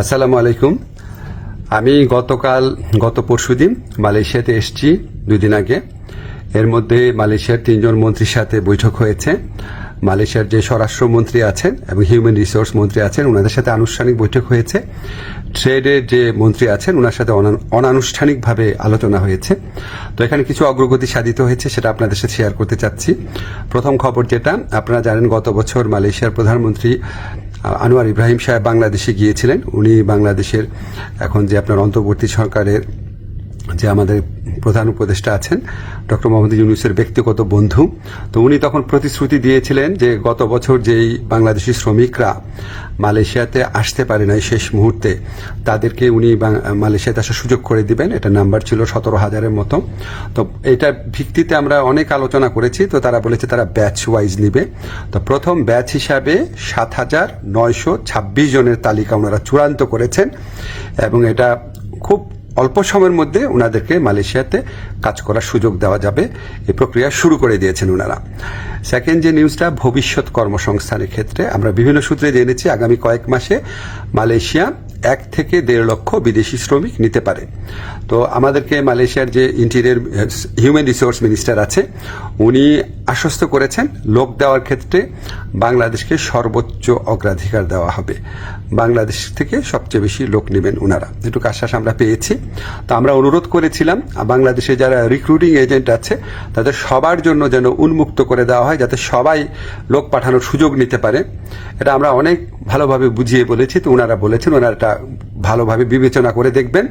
আসসালামু আলাইকুম। আমি গতকাল, গত পরশুদিন মালয়েশিয়াতে এসেছি দুই দিন আগে। এর মধ্যে মালয়েশিয়ার তিনজন মন্ত্রীর সাথে বৈঠক হয়েছে। মালয়েশিয়ার যে স্বরাষ্ট্রমন্ত্রী আছেন এবং হিউম্যান রিসোর্স মন্ত্রী আছেন ওনাদের সাথে আনুষ্ঠানিক বৈঠক হয়েছে। ট্রেডের যে মন্ত্রী আছেন ওনার সাথে অনানুষ্ঠানিকভাবে আলোচনা হয়েছে। তো এখানে কিছু অগ্রগতি সাধিত হয়েছে, সেটা আপনাদের সাথে শেয়ার করতে চাচ্ছি। প্রথম খবর যেটা, আপনারা জানেন গত বছর মালয়েশিয়ার প্রধানমন্ত্রী আনোয়ার ইব্রাহিম সাহেব বাংলাদেশে গিয়েছিলেন। উনি বাংলাদেশের এখন যে আপনার অন্তর্বর্তী সরকারের যে আমাদের প্রধান উপদেষ্টা আছেন, ডক্টর মোহাম্মদ ইউনুসের ব্যক্তিগত বন্ধু, তো উনি তখন প্রতিশ্রুতি দিয়েছিলেন যে গত বছর যেই বাংলাদেশি শ্রমিকরা মালয়েশিয়াতে আসতে পারে নাই শেষ মুহূর্তে, তাদেরকে উনি মালয়েশিয়াতে আসার সুযোগ করে দিবেন। এটা নাম্বার ছিল সতেরো হাজারের মতো। তো এটার ভিত্তিতে আমরা অনেক আলোচনা করেছি। তো তারা বলেছে তারা ব্যাচ ওয়াইজ নিবে। তো প্রথম ব্যাচ হিসাবে সাত হাজার নয়শো ছাব্বিশ জনের তালিকা ওনারা চূড়ান্ত করেছেন এবং এটা খুব অল্প সময়ের মধ্যে ওনাদেরকে মালয়েশিয়াতে কাজ করার সুযোগ দেওয়া যাবে। এই প্রক্রিয়া শুরু করে দিয়েছেন ওনারা সেকেন্ড যে নিউজটা ভবিষ্যৎ কর্মসংস্থানের ক্ষেত্রে আমরা বিভিন্ন সূত্রে জেনেছি আগামী কয়েক মাসে মালয়েশিয়া এক থেকে দেড় লক্ষ বিদেশি শ্রমিক নিতে পারে। তো আমাদেরকে মালয়েশিয়ার যে ইন্টেরিয়ার হিউম্যান রিসোর্স মিনিস্টার আছে, উনি আশ্বস্ত করেছেন, লোক দেওয়ার ক্ষেত্রে বাংলাদেশকে সর্বোচ্চ অগ্রাধিকার দেওয়া হবে। বাংলাদেশ থেকে সবচেয়ে বেশি লোক নেবেন ওনারা এটুকু আশ্বাস আমরা পেয়েছি। তো আমরা অনুরোধ করেছিলাম, বাংলাদেশে যারা রিক্রুটিং এজেন্ট আছে, তাদের সবার জন্য যেন উন্মুক্ত করে দেওয়া হয়, যাতে সবাই লোক পাঠানোর সুযোগ নিতে পারে। এটা আমরা অনেক ভালোভাবে বুঝিয়ে বলেছি, তো ওনারা বলেছেন ওনারা এটা ভালোভাবে বিবেচনা করে দেখবেন।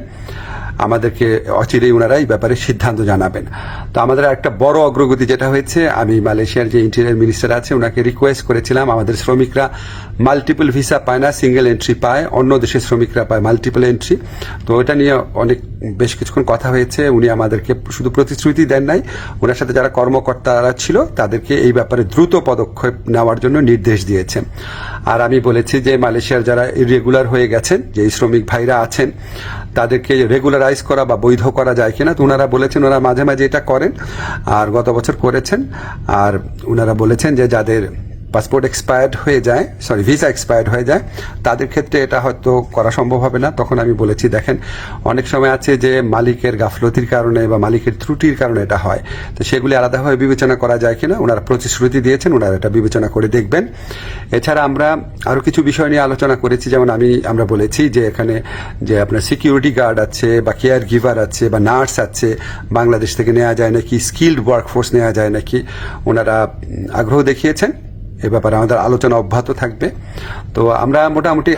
আমাদেরকে অচিরেই ওনারা এই ব্যাপারে সিদ্ধান্ত জানাবেন। তো আমাদের একটা বড় অগ্রগতি যেটা হয়েছে, আমি মালয়েশিয়ার যে ইন্টেরিয়ার মিনিস্টার আছে, ওনাকে রিকোয়েস্ট করেছিলাম, আমাদের শ্রমিকরা মাল্টিপল ভিসা পায় না সিঙ্গেল এন্ট্রি পায়, অন্য দেশের শ্রমিকরা পায় মাল্টিপল এন্ট্রি তো এটা নিয়ে অনেক, বেশ কিছুক্ষণ কথা হয়েছে, উনি আমাদেরকে শুধু প্রতিশ্রুতি দেন নাই, ওনার সাথে যারা কর্মকর্তারা ছিল, তাদেরকে এই ব্যাপারে দ্রুত পদক্ষেপ নেওয়ার জন্য নির্দেশ দিয়েছেন আর আমি বলেছি যে মালয়েশিয়ার যারা ইরেগুলার হয়ে গেছেন যে শ্রমিক ভাইরা আছেন তাদেরকে রেগুলারাইজ করা বা বৈধ করা যায় কিনা, তো ওনারা বলেছেন ওনারা মাঝে মাঝে এটা করেন, আর গত বছর করেছেন, আর ওনারা বলেছেন যে যাদের পাসপোর্ট এক্সপায়ার্ড হয়ে যায় সরি ভিসা এক্সপায়ার্ড হয়ে যায়, তাদের ক্ষেত্রে এটা হয়তো করা সম্ভব হবে না। তখন আমি বলেছি, দেখেন, অনেক সময় আছে যে মালিকের গাফলতির কারণে বা মালিকের ত্রুটির কারণে এটা হয়। তো সেগুলি আলাদাভাবে বিবেচনা করা যায় কিনা, ওনারা প্রতিশ্রুতি দিয়েছেন, ওনারা এটা বিবেচনা করে দেখবেন। এছাড়া আমরা আরও কিছু বিষয় নিয়ে আলোচনা করেছি, যেমন আমি, আমরা বলেছি যে এখানে যে আপনার সিকিউরিটি গার্ড আছে বা কেয়ার গিভার আছে বা নার্স আছে, বাংলাদেশ থেকে নেওয়া যায় নাকি স্কিল্ড ওয়ার্কফোর্স নেওয়া যায় নাকি, ওনারা আগ্রহ দেখিয়েছেন। এ ব্যাপারে আমাদের আলোচনা অব্যাহত থাকবে। তো আমরা মোটামুটি